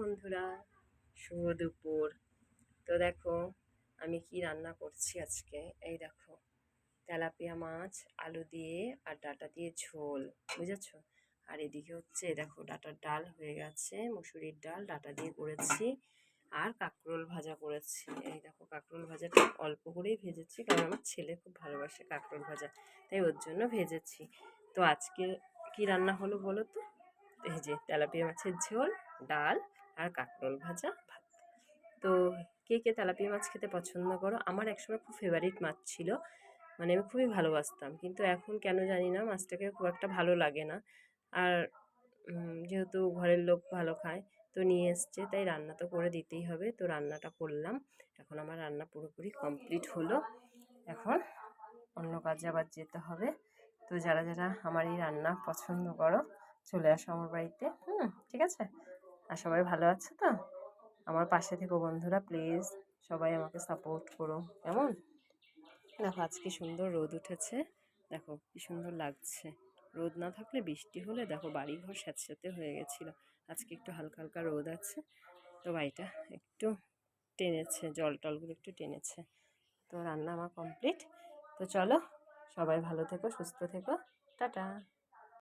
বন্ধুরা, শুভ দুপুর। তো দেখো, আমি কি রান্না করছি আজকে? এই দেখো, তেলাপিয়া মাছ, আলু দিয়ে আর ডাটা দিয়ে ঝোল, বুঝেছ? আর এদিকে হচ্ছে, দেখো, ডাটার ডাল হয়ে গেছে, মুসুরির ডাল, ডাটা দিয়ে করেছি আর কাঁকরোল ভাজা করেছি। এই দেখো, কাঁকরোল ভাজাটা অল্প করেই ভেজেছি, কারণ আমার ছেলে খুব ভালোবাসে কাঁকরোল ভাজা, তাই ওর জন্য ভেজেছি। তো আজকে কি রান্না হলো বলো তো? এই যে, তেলাপিয়া মাছের ঝোল ডাল আর কাঁকরোল ভাজা ভাত। তো কে কে তেলাপিয়া মাছ খেতে পছন্দ করো? আমার একসময় খুব ফেভারিট মাছ ছিল। মানে আমি খুবই ভালোবাসতাম। কিন্তু এখন কেন জানি না, মাছটাকে খুব একটা ভালো লাগে না। আর যেহেতু ঘরের লোক ভালো খায়, তো নিয়ে এসছে, তাই রান্না তো করে দিতেই হবে। তো রান্নাটা করলাম। এখন আমার রান্না পুরোপুরি কমপ্লিট হলো। এখন অন্য কাজে আবার যেতে হবে। তো যারা যারা আমার এই রান্না পছন্দ করো, চলে আসো আমার বাড়িতে। হুম, ঠিক আছে? আর সবাই ভালো আছে তো? আমার পাশে থেকো বন্ধুরা প্লিজ সবাই আমাকে সাপোর্ট করো। কেমন? দেখো আজকে সুন্দর রোদ উঠেছে। দেখো কি সুন্দর লাগছে। রোদ না থাকলে বৃষ্টি হলে দেখো বাড়িঘর স্যাঁতস্যাঁতে হয়ে গেছিল। আজকে একটু হালকা হালকা রোদ আছে। তো বাড়িটা একটু টেনেছে, জল টলগুলো একটু টেনেছে। তো রান্না আমার কমপ্লিট তো চলো সবাই ভালো থেকো, সুস্থ থেকো। টাটা।